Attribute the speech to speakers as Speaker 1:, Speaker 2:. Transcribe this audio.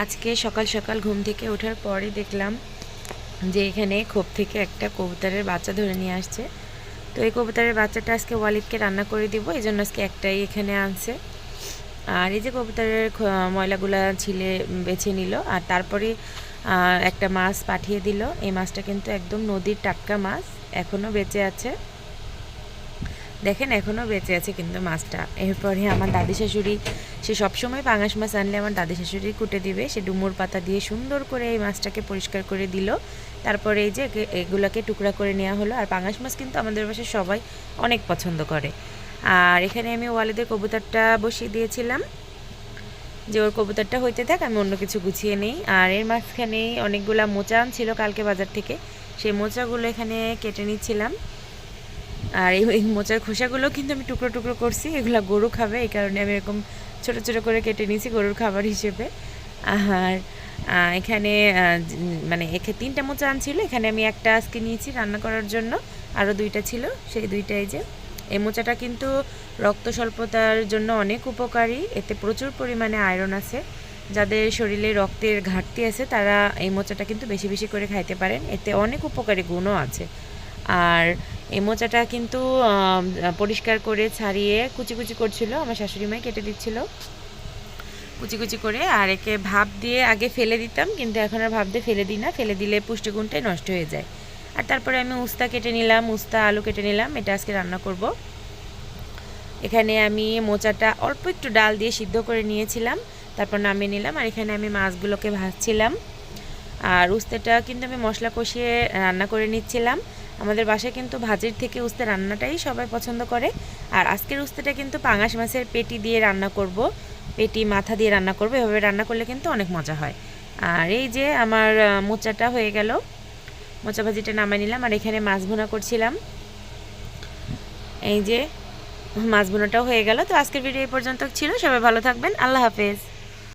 Speaker 1: আজকে সকাল সকাল ঘুম থেকে ওঠার পরে দেখলাম যে এখানে খোপ থেকে একটা কবুতরের বাচ্চা ধরে নিয়ে আসছে। তো এই কবুতরের বাচ্চাটা আজকে ওয়ালিদকে রান্না করে দিব এই জন্য আজকে একটাই এখানে আনছে। আর এই যে কবুতরের ময়লাগুলা ছিলে বেছে নিল, আর তারপরে একটা মাছ পাঠিয়ে দিল। এই মাছটা কিন্তু একদম নদীর টাটকা মাছ এখনও বেঁচে আছে। দেখেন এখনও বেঁচে আছে কিন্তু মাছটা। এরপরে আমার দাদি শাশুড়ি, সে সবসময় পাঙাশ মাছ আনলে আমার দাদি শাশুড়ি কুটে দিবে। সে ডুমুর পাতা দিয়ে সুন্দর করে এই মাছটাকে পরিষ্কার করে দিল। তারপরে এই যে এগুলাকে টুকরা করে নেওয়া হলো। আর পাঙাশ মাছ কিন্তু আমাদের বাসায় সবাই অনেক পছন্দ করে। আর এখানে আমি ওয়ালেদের কবুতরটা বসিয়ে দিয়েছিলাম। যে ওর কবুতরটা হইতে থাক, আমি অন্য কিছু গুছিয়ে নেই। আর এর মাঝখানে অনেকগুলা মোচা ছিল কালকে বাজার থেকে। সেই মোচাগুলো এখানে কেটে নিচ্ছিলাম। আর এই মোচার খোসাগুলো কিন্তু আমি টুকরো টুকরো করছি, এগুলো গরু খাবে, এই কারণে আমি এরকম ছোট ছোট করে কেটে নিয়েছি গরুর খাবার হিসেবে। আর এখানে মানে এখানে তিনটা মোচা আনছিল, এখানে আমি একটা আজকে নিয়েছি রান্না করার জন্য আরও দুইটা ছিল, সেই দুইটাই যে। এই মোচাটা কিন্তু রক্ত স্বল্পতার জন্য অনেক উপকারী, এতে প্রচুর পরিমাণে আয়রন আছে। যাদের শরীরে রক্তের ঘাটতি আছে, তারা এই মোচাটা কিন্তু বেশি বেশি করে খাইতে পারেন, এতে অনেক উপকারী গুণও আছে। আর এই মোচাটা কিন্তু পরিষ্কার করে ছাড়িয়ে কুচি কুচি করছিল, আমার শাশুড়ি মাই কেটে দিচ্ছিল। কুচি কুচি করে আর একে ভাপ দিয়ে আগে ফেলে দিতাম, কিন্তু এখন আর ভাপ দিয়ে ফেলে দিই না, ফেলে দিলে পুষ্টিগুণটাই নষ্ট হয়ে যায়। আর তারপরে আমি উস্তা কেটে নিলাম, উস্তা আলু কেটে নিলাম, এটা আজকে রান্না করব। এখানে আমি মোচাটা অল্প একটু ডাল দিয়ে সিদ্ধ করে নিয়েছিলাম, তারপর নামিয়ে নিলাম, আর এখানে আমি মাছগুলোকে ভাজছিলাম। আর উস্তেটা কিন্তু আমি মশলা কষিয়ে রান্না করে নিচ্ছিলাম। আমাদের বাসায় কিন্তু ভাজির থেকে উস্তে রান্নাটাই সবাই পছন্দ করে। আর আজকের উস্তেটা কিন্তু পাঙাশ মাছের পেটি দিয়ে রান্না করব। পেটি মাথা দিয়ে রান্না করব। এভাবে রান্না করলে কিন্তু অনেক মজা হয়। আর এই যে আমার মোচাটা হয়ে গেল। মোচা ভাজিটা নামাই নিলাম আর এখানে মাছ ভুনা করছিলাম। এই যে মাছ ভুনাটাও হয়ে গেল। তো আজকের ভিডিও এই পর্যন্ত ছিল। সবাই ভালো থাকবেন। আল্লাহ হাফেজ।